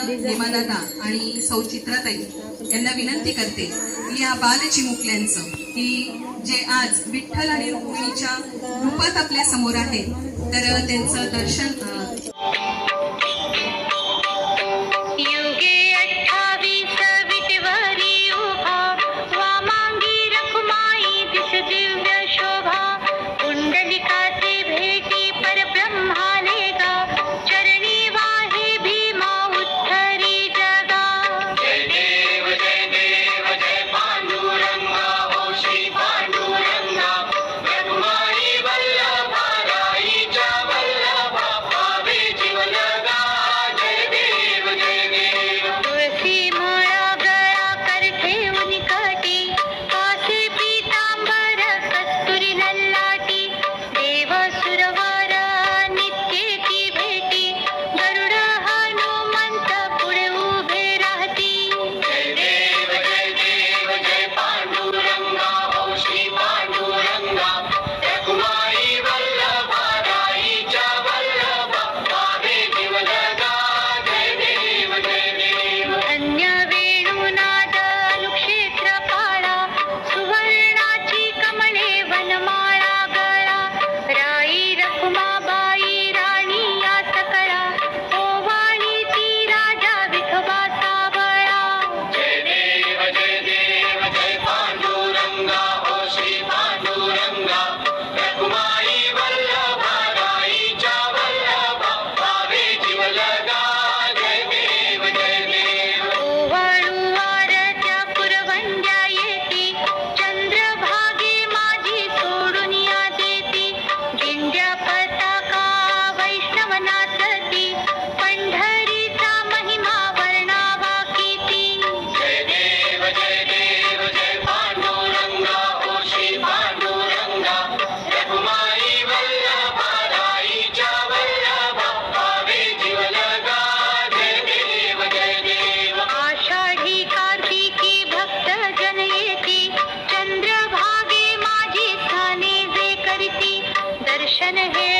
हेमादादा आणि सौचित्राताई यांना विनंती करते की या बालचिमुकल्यांचं की जे आज विठ्ठल आणि रुक्मिणीच्या रूपात आपल्यासमोर आहेत तर त्यांचं दर्शन है